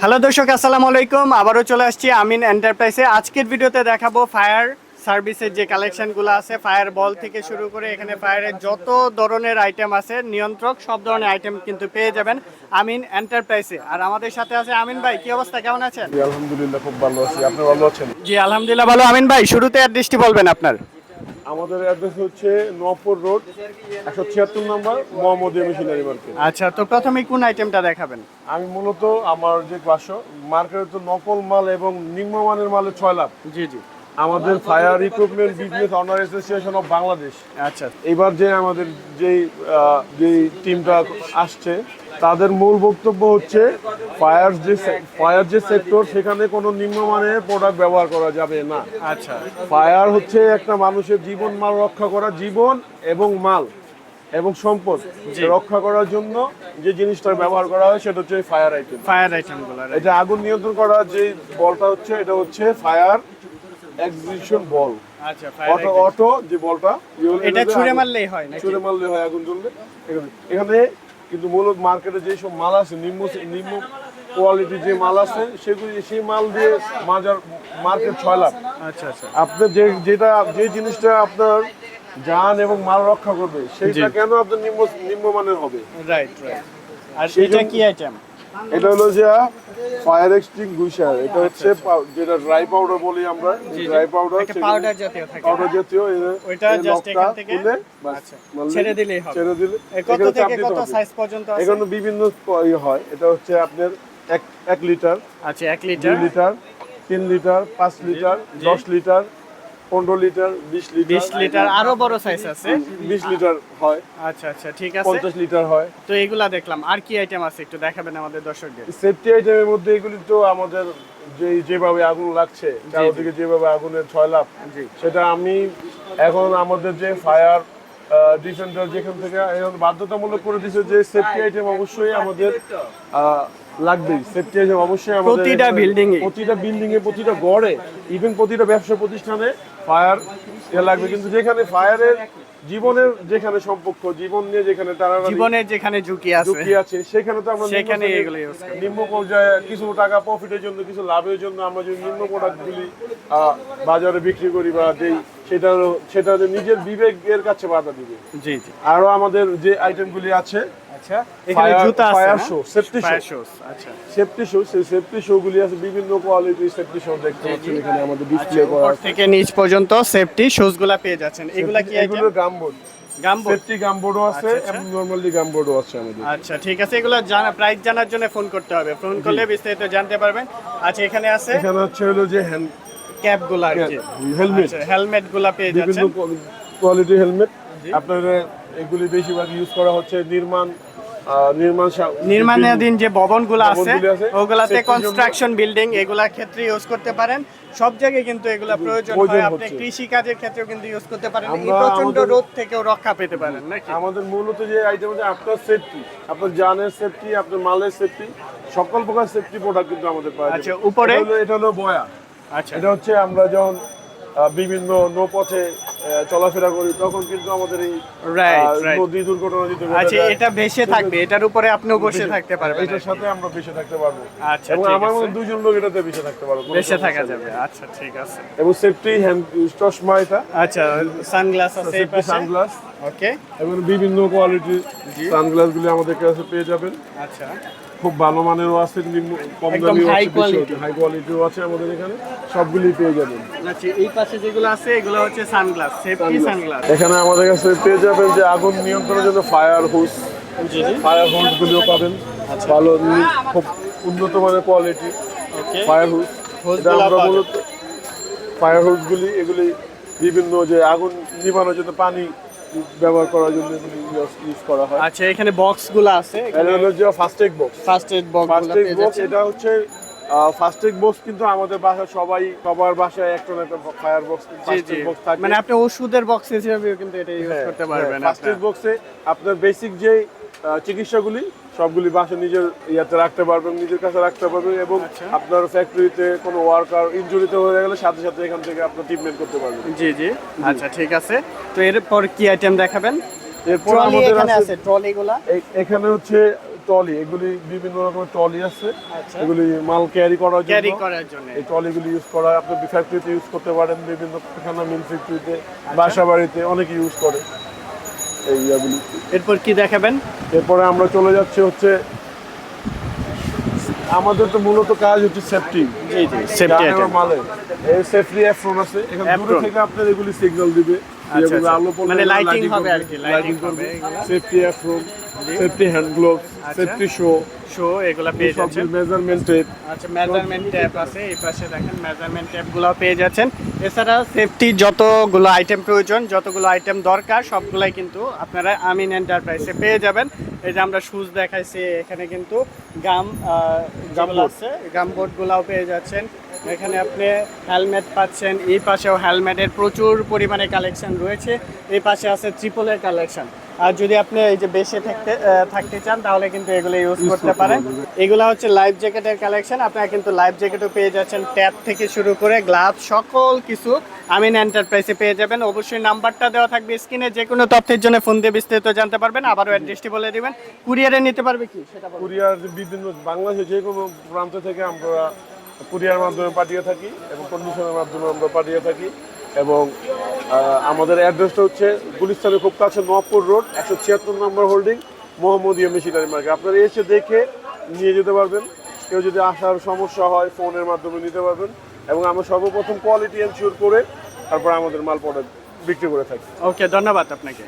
Hello দর্শক আসসালামু আলাইকুম। আবারও চলে আসছি আমিন এন্টারপ্রাইজে আজকের ভিডিওতে দেখাবো ফায়ার সার্ভিসের যে কালেকশনগুলো আছে ফায়ার বল থেকে শুরু করে এখানে ফায়ারের যত ধরনের আইটেম আছে নিয়ন্ত্রক সব ধরনের আইটেম কিন্তু পেয়ে যাবেন আমিন এন্টারপ্রাইজে আর আমাদের সাথে আছে আমিন ভাই কি অবস্থা? কেমন আছেন? জি, আলহামদুলিল্লাহ খুব ভালো আছি। আপনি ভালো আছেন? জি আলহামদুলিল্লাহ ভালো। আমিন ভাই শুরুতে অ্যাড্রেসটি বলবেন আপনার। আমাদের অ্যাড্রেস হচ্ছে নপুর রোড একশো ছিয়াত্তর নম্বর মোহাম্মদিয়া মেশিনারি মার্কেট। আচ্ছা তো প্রথমে কোন আইটেমটা দেখাবেন? আমি মূলত আমার যে বাসা মার্কেটে তো নকল মাল এবং নিম্নমানের মালের ছয় লাভ। জি জি। আমাদের fire equipment business owner association of Bangladesh আচ্ছা। এবার যে আমাদের যেই যেই টিমটা আসছে তাদের মূল বক্তব্য হচ্ছে ফায়ার যে ফায়ার যে সেক্টর সেখানে কোনো নিম্নমানের প্রোডাক্ট ব্যবহার করা যাবে না। আচ্ছা। ফায়ার হচ্ছে একটা মানুষের জীবন মাল রক্ষা করা জীবন এবং মাল এবং সম্পদ রক্ষা করার জন্য যে জিনিসটা ব্যবহার করা হয় সেটা হচ্ছে ফায়ার আইটেম ফায়ার আইটেমগুলো এটা আগুন নিয়ন্ত্রণ করার যে বলটা হচ্ছে এটা হচ্ছে ফায়ার এক্সিবিশন বল আচ্ছা অটো অটো যে বলটা এটা ছুঁড়ে মারলেই হয় ছুঁড়ে মারলে হয় আগুন এখানে এখানে কিন্তু মূলত মার্কেটে যে সব মাল আছে নিম্ন নিম্ন কোয়ালিটির যে মাল আছে সেগুলি সেই মাল দিয়ে মাজার মার্কেট ছয় লাখ। আচ্ছা আচ্ছা। আপনার যে যেটা যে জিনিসটা আপনার জান এবং মাল রক্ষা করবে সেইটা কেন আপনার নিম্ন নিম্নমানের হবে? রাইট রাইট আর সেটা এটা কি আইটেম এটা হলো যে ফায়ার এক্সটিংগুইশার এটা হচ্ছে যেটা ড্রাই পাউডার বলি আমরা। ড্রাই পাউডার পাউডার জাতীয় থাকে। পাউডার জাতীয় ওইটা নখটা এখান থেকে- আচ্ছা, ছেড়ে দিলেই হবে। ছেড়ে দিলে কত থেকে কত সাইজ পর্যন্ত আছে? এখানে বিভিন্ন হয়। এটা হচ্ছে আপনার এক এক লিটার আচ্ছা এক দুই লিটার লিটার তিন লিটার পাঁচ লিটার। দশ লিটার পনেরো লিটার বিশ লিটার বিশ লিটার আরও বড় সাইজ আছে। বিশ লিটার হয়। আচ্ছা আচ্ছা ঠিক আছে। পঞ্চাশ লিটার হয়। তো এগুলা দেখলাম। আর কি আইটেম আছে একটু দেখাবেন আমাদের দর্শকদের? সেফটি আইটেমের মধ্যে এগুলি তো আমাদের যে যেভাবে আগুন লাগছে চারদিকে যেভাবে আগুনের ছয় লাভ জি। সেটা আমি এখন আমাদের যে ফায়ার ডিফেন্ডার যেখান থেকে এখন বাধ্যতামূলক করে দিয়েছে যে সেফটি আইটেম অবশ্যই আমাদের আহ, লাগবেই সেফটি আইটেম অবশ্যই আমাদের প্রতিটা building এ। প্রতিটা বিল্ডিং এ প্রতিটা গড়ে ইভেন প্রতিটা ব্যবসা প্রতিষ্ঠানে ফায়ার লাগবে কিন্তু যেখানে ফায়ারের জীবনের যেখানে সম্পর্ক জীবন নিয়ে যেখানে তারা জীবনের যেখানে ঝুঁকি আছে ঝুঁকি আছে সেখানে তো আমরা নিম্ন সেখানে এগুলো করি। নিম্ন পর্যায়ে কিছু টাকা প্রফিটের জন্য কিছু লাভের জন্য আমরা যদি নিম্ন প্রোডাক্টগুলি বাজারে বিক্রি করি বা দেই সেটা হলো- সেটা নিজের বিবেকের কাছে বাধা দিবে। জি জি। আরও আমাদের যে আইটেমগুলি আছে আচ্ছা এখানে জুতা আছে আচ্ছা। সেফটি শো সেই সেফটি শো গুলি আছে বিভিন্ন কোয়ালিটির সেফটি শো দেখতে পাচ্ছেন এখানে আমাদের ডিসপ্লে করা আছে। থেকে নিচ পর্যন্ত সেফটি শুজগুলা পেয়ে যাচ্ছেন। এগুলা কি এগুলো গামবোর্ড। সেফটি গামবোর্ডও আছে আচ্ছা, আচ্ছা। এবং নরমালি গামবোর্ডও আছে আমাদের। আচ্ছা ঠিক আছে। এগুলো জানা প্রাইস জানার জন্য ফোন করতে হবে। ফোন করলে বিস্তারিত জানতে পারবেন। আচ্ছা এখানে আছে? এখানে হচ্ছে হলো যে হ্যান্ড ক্যাপগুলা আর কি। হেলমেট আচ্ছা হেলমেটগুলা পেয়ে যাচ্ছেন। কোয়ালিটির হেলমেট আপনার এগুলি বেশিরভাগ ইউজ করা হচ্ছে নির্মাণ নির্মাণ নির্মাণাধীন যে ভবনগুলো আছে ওগুলাতে কনস্ট্রাকশন বিল্ডিং এগুলার ক্ষেত্রে ইউজ করতে পারেন। সব জায়গায় কিন্তু এগুলা প্রয়োজন হয়। আপনি কৃষি কাজের ক্ষেত্রেও কিন্তু ইউজ করতে পারেন। এই প্রচণ্ড রোদ থেকেও রক্ষা পেতে পারেন নাকি আমাদের মূলত যে আইটেম হচ্ছে আপনার সেফটি আপনার জানের সেফটি আপনার মালের সেফটি সকল প্রকার সেফটি প্রোডাক্ট কিন্তু আমাদের পাওয়া আচ্ছা, উপরে? এটা হলো- বয়া। আচ্ছা এটা হচ্ছে আমরা যখন বিভিন্ন নৌপথে চলাফেরা করি তখন কিন্তু আমাদের এই. নদী দুর্ঘটনা যদি আচ্ছা এটা ভেসে থাকবে এটার উপরে আপনিও বসে থাকতে পারবেন এটার সাথে আমরা বেঁচে থাকতে পারব। আচ্ছা এবং আমার মতো দুজন লোক এটাতে বেঁচে থাকতে পারব বেসে থাকা যাবে আচ্ছা ঠিক আছে। এবং সেফটি হ্যান্ড চশমা এটা। আচ্ছা সানগ্লাস আছে এই সেফটি পাশে সানগ্লাস ওকে এবং বিভিন্ন কোয়ালিটির সানগ্লাস গুলি আমাদের কাছে পেয়ে যাবেন। আচ্ছা। খুব ভালো মানেরও আছে কম দামিও হাই কোয়ালিটিও আছে আমাদের এখানে সবগুলি পেয়ে যাবেন। আচ্ছা এই পাশে যেগুলো আছে এগুলো হচ্ছে সানগ্লাস সেফটি সানগ্লাস এখানে আমাদের কাছে পেয়ে যাবেন যে আগুন নিয়ন্ত্রণের জন্য ফায়ার হুস ফায়ার হুস গুলিও পাবেন। ভালো নি- খুব উন্নত মানের কোয়ালিটি ফায়ার হুস আমরা মূলত ফায়ার হুস গুলি এগুলি বিভিন্ন যে আগুন নিভানোর জন্য পানি ব্যবহার করার জন্য ইউজ করা হয়। আচ্ছা এখানে বক্সগুলো আছে এটা হলো যে first aid box first aid box first aid box এটা হচ্ছে ফার্স্ট এড বক্স কিন্তু আমাদের বাসায় সবাই সবার বাসায় একটা না একটা fire box first aid box থাকে। মানে আপনি ওষুধের বক্স হিসেবে কিন্তু এটা ইউজ হ্যাঁ, করতে পারবেন ফার্স্ট এড বক্সে আপনার বেসিক যে চিকিৎসাগুলি সবগুলি বাসা নিজের ইয়াতে রাখতে পারবেন নিজের কাছে রাখতে পারবেন এবং আচ্ছা। আপনার ফ্যাক্টরিতে কোনো ওয়ার্কার ইনজুরিতে হয়ে গেলে সাথে সাথে এখান থেকে আপনার ট্রিটমেন্ট করতে পারবেন। জি জি। আচ্ছা ঠিক আছে। তো এরপর কি আইটেম দেখাবেন? এরপর ট্রলি আমাদের আছে আছে ট্রলি গুলা। এ- এখানে হচ্ছে ট্রলি এগুলি বিভিন্ন রকমের ট্রলি আছে। আচ্ছা। এগুলি মাল ক্যারি করার ক্যারি জন্য করার জন্য। এই ট্রলিগুলি ইউজ করা আপনি ফ্যাক্টরিতে ইউজ করতে পারেন বিভিন্ন কারখানা মিল ফ্যাক্টরিতে বাসা বাড়িতে অনেকে ইউজ করে। এই ইয়াগুলি। এরপর কি দেখাবেন? এরপরে আমরা চলে যাচ্ছি হচ্ছে আমাদের তো মূলত কাজ হচ্ছে সেফটি সেফটি মালে। এই সেফটি অ্যাফ্রন আছে। এখানে দূরে থেকে আপনার এগুলি সিগন্যাল দিবে। আচ্ছা, যেগুলো আচ্ছা। আলো মানে এগুলো lighting হবে আর কি, lighting করবে। Safety apron safety hand gloves. Safety shoe shoe এগুলা পেয়ে যাচ্ছেন। মেজারমেন্ট টেপ আচ্ছা মেজারমেন্ট ট্যাপ আছে এই পাশে দেখেন মেজারমেন্ট ট্যাপগুলো পেয়ে যাচ্ছেন। এছাড়া সেফটি যতগুলো আইটেম প্রয়োজন যতগুলো আইটেম দরকার সবগুলাই কিন্তু আপনারা আমিন এন্টারপ্রাইসে পেয়ে যাবেন। এই যে আমরা শুজ দেখাইছি এখানে কিন্তু গাম গামলা আছে গাম বোর্ডগুলাও পেয়ে যাচ্ছেন। এখানে আপনি হেলমেট পাচ্ছেন এই পাশেও হেলমেটের প্রচুর পরিমাণে কালেকশন রয়েছে এই পাশে আছে ট্রিপলের কালেকশন আর যদি আপনি এই যে বেশে থাকতে থাকতে চান তাহলে কিন্তু এগুলো ইউজ করতে পারেন। এগুলো হচ্ছে লাইফ জ্যাকেটের কালেকশন আপনারা কিন্তু লাইফ জ্যাকেটও পেয়ে যাচ্ছেন ট্যাপ থেকে শুরু করে গ্লাভ সকল কিছু আমিন এন্টারপ্রাইজে পেয়ে যাবেন। অবশ্যই নাম্বারটা দেওয়া থাকবে স্ক্রিনে যে কোনো তথ্যের জন্য ফোন দিয়ে বিস্তারিত জানতে পারবেন। আবারও অ্যাড্রেসটি বলে দিবেন। কুরিয়ারে নিতে পারবে কি? সেটা। কুরিয়ার বিভিন্ন বাংলাদেশে যে কোনো প্রান্ত থেকে আমরা কুরিয়ার মাধ্যমে পাঠিয়ে থাকি এবং কন্ডিশনের মাধ্যমে আমরা পাঠিয়ে থাকি এবং আমাদের অ্যাড্রেসটা হচ্ছে গুলিস্তানের খুব কাছে নবপুর রোড, একশো ছিয়াত্তর নম্বর হোল্ডিং, মোহাম্মদিয়া মেশিনারি মার্কেট আপনারা এসে দেখে নিয়ে যেতে পারবেন। কেউ যদি আসার সমস্যা হয়, ফোনের মাধ্যমে নিতে পারবেন এবং আমরা সর্বপ্রথম কোয়ালিটি এনশিওর করে তারপর আমাদের মাল প্রোডাক্ট বিক্রি করে থাকি। ওকে ধন্যবাদ আপনাকে।